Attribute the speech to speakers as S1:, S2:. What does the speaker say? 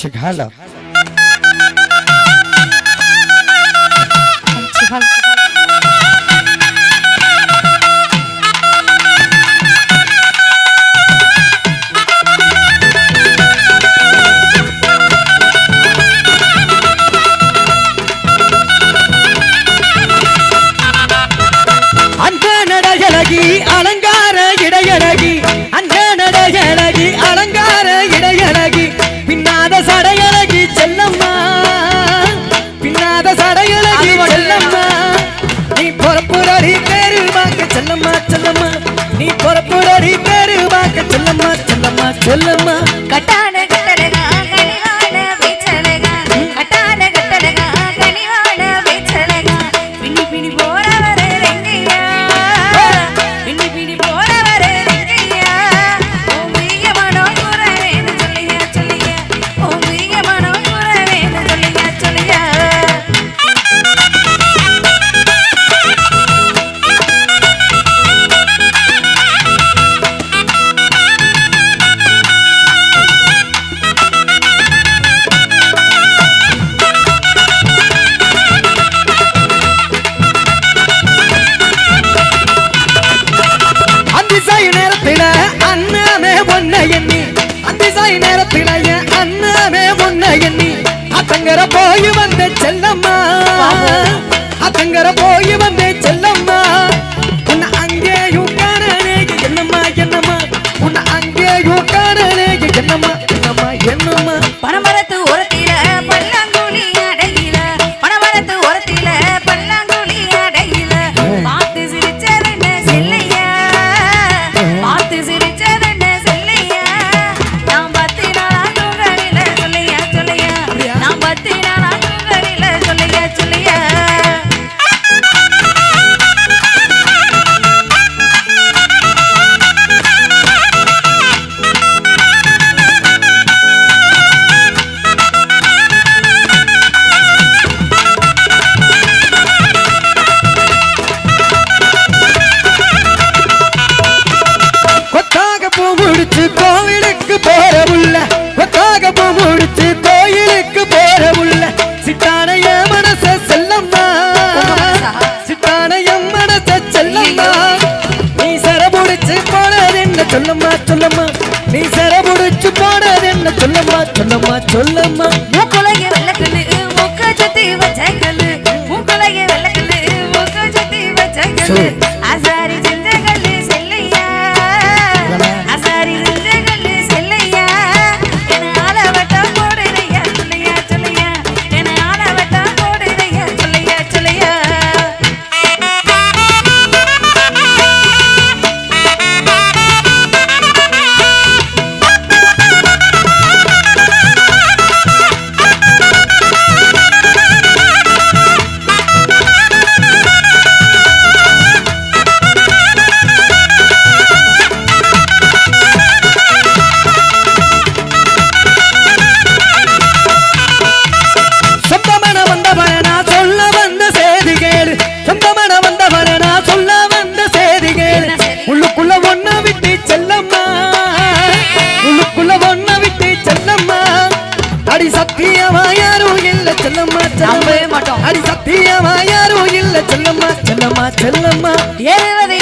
S1: শিখালাম சொல்லம்மா
S2: கட்டா
S1: மாலை நேரத்திலேயே அண்ணனே உன்னை எண்ணி. அத்தங்கர போய் வந்த செல்லம்மா. அத்தங்கர போய் வந்த செல்ல சொல்லம்மா சொல்லம்மா செல்லம்மா செல்லம்மா செல்லம்மா.
S2: ஏறுவது